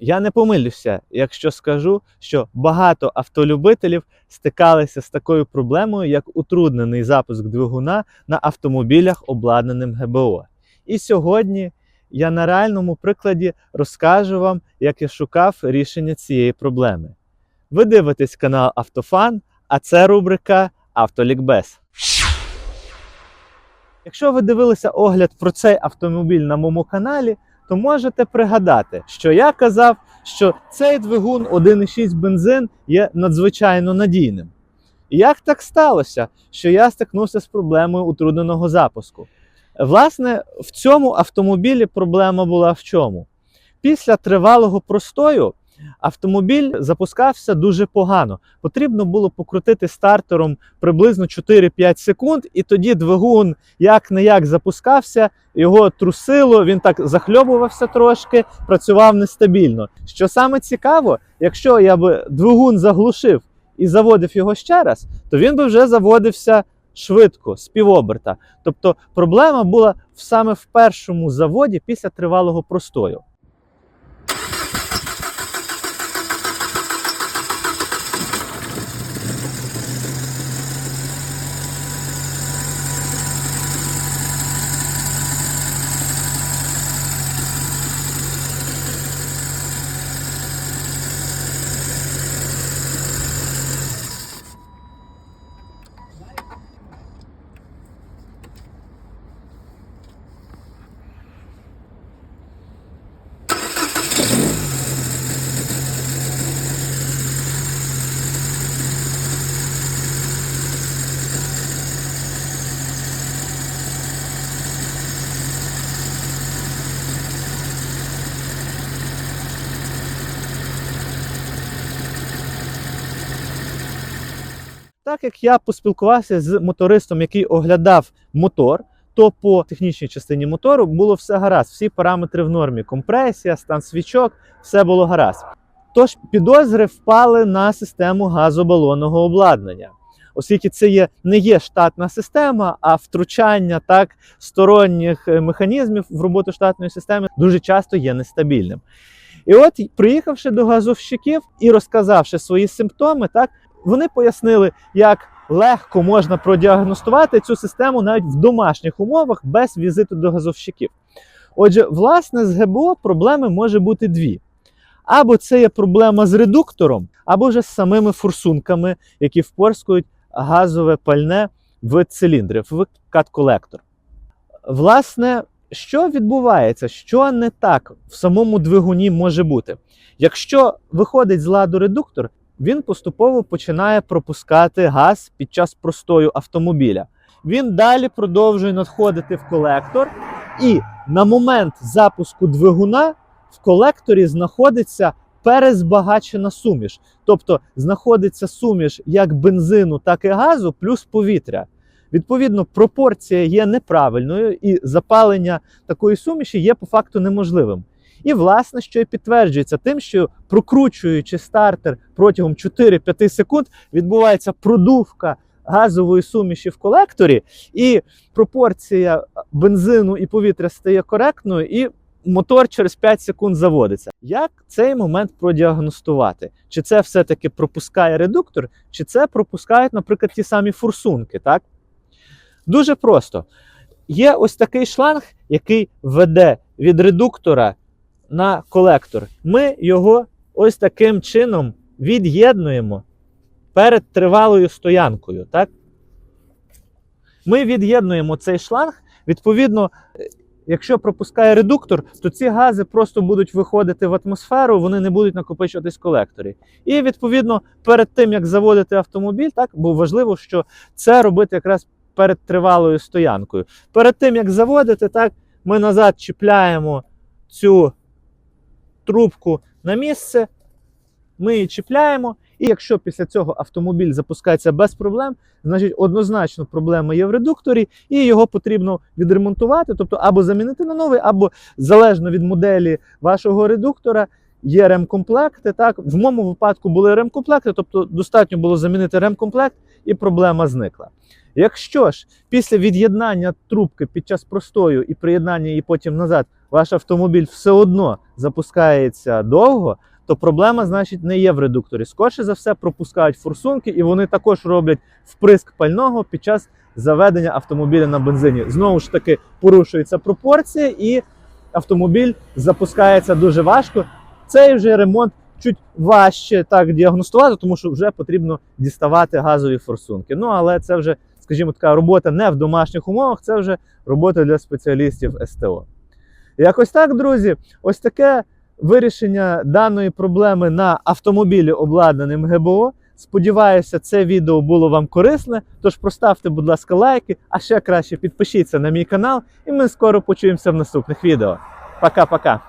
Я не помилюся, якщо скажу, що багато автолюбителів стикалися з такою проблемою, як утруднений запуск двигуна на автомобілях, обладнаним ГБО. І сьогодні я на реальному прикладі розкажу вам, як я шукав рішення цієї проблеми. Ви дивитесь канал Автофан, а це рубрика Автолікбез. Якщо ви дивилися огляд про цей автомобіль на моєму каналі, то можете пригадати, що я казав, що цей двигун 1,6 бензин є надзвичайно надійним. І як так сталося, що я стикнувся з проблемою утрудненого запуску? Власне, в цьому автомобілі проблема була в чому? Після тривалого простою автомобіль запускався дуже погано. Потрібно було покрутити стартером приблизно 4-5 секунд, і тоді двигун як не як запускався, його трусило, він так захльобувався трошки, працював нестабільно. Що саме цікаво, якщо я би двигун заглушив і заводив його ще раз, то він би вже заводився швидко, з півоберта. Тобто проблема була саме в першому заводі після тривалого простою. Так як я поспілкувався з мотористом, який оглядав мотор, то по технічній частині мотору було все гаразд. Всі параметри в нормі: компресія, стан свічок, все було гаразд. Тож підозри впали на систему газобалонного обладнання. Оскільки це є, не є штатна система, а втручання так сторонніх е, механізмів в роботу штатної системи дуже часто є нестабільним. І от, приїхавши до газовщиків і розказавши свої симптоми, так вони пояснили, як легко можна продіагностувати цю систему навіть в домашніх умовах без візиту до газовщиків. Отже, власне, з ГБО проблеми може бути дві. Або це є проблема з редуктором, або вже з самими форсунками, які впорскують газове пальне в циліндри, в кат-колектор. Власне, що відбувається, що не так в самому двигуні може бути? Якщо виходить з ладу редуктор, він поступово починає пропускати газ під час простою автомобіля. Він далі продовжує надходити в колектор, і на момент запуску двигуна в колекторі знаходиться перезбагачена суміш. Тобто знаходиться суміш як бензину, так і газу, плюс повітря. Відповідно, пропорція є неправильною, і запалення такої суміші є по факту неможливим. І, власне, що і підтверджується тим, що прокручуючи стартер протягом 4-5 секунд, відбувається продувка газової суміші в колекторі, і пропорція бензину і повітря стає коректною, і мотор через 5 секунд заводиться. Як цей момент продіагностувати? Чи це все-таки пропускає редуктор, чи це пропускають, наприклад, ті самі форсунки? Так? Дуже просто. Є ось такий шланг, який веде від редуктора на колектор. Ми його ось таким чином від'єднуємо перед тривалою стоянкою. Так? Ми від'єднуємо цей шланг. Відповідно, е, якщо пропускає редуктор, то ці гази просто будуть виходити в атмосферу, вони не будуть накопичуватись в колекторі. І відповідно, перед тим як заводити автомобіль, так, бо важливо, що це робити якраз перед тривалою стоянкою. Перед тим як заводити, так, ми назад чіпляємо цю трубку на місце, ми її чіпляємо. І якщо після цього автомобіль запускається без проблем, значить однозначно проблема є в редукторі, і його потрібно відремонтувати, тобто або замінити на новий, або залежно від моделі вашого редуктора. Є ремкомплекти. Так, в моєму випадку були ремкомплекти, тобто достатньо було замінити ремкомплект, і проблема зникла. Якщо ж після від'єднання трубки під час простою і приєднання її потім назад ваш автомобіль все одно запускається довго, то проблема, значить, не є в редукторі. Скорше за все, пропускають форсунки, і вони також роблять вприск пального під час заведення автомобіля на бензині. Знову ж таки, порушується пропорція, і автомобіль запускається дуже важко. Цей вже ремонт чуть важче так діагностувати, тому що вже потрібно діставати газові форсунки. Ну але це вже, скажімо, така робота не в домашніх умовах, це вже робота для спеціалістів СТО. Якось так, друзі, ось таке вирішення даної проблеми на автомобілі, обладнаним ГБО. Сподіваюся, це відео було вам корисне. Тож проставте, будь ласка, лайки, а ще краще підпишіться на мій канал, і ми скоро почуємося в наступних відео. Пока-пока!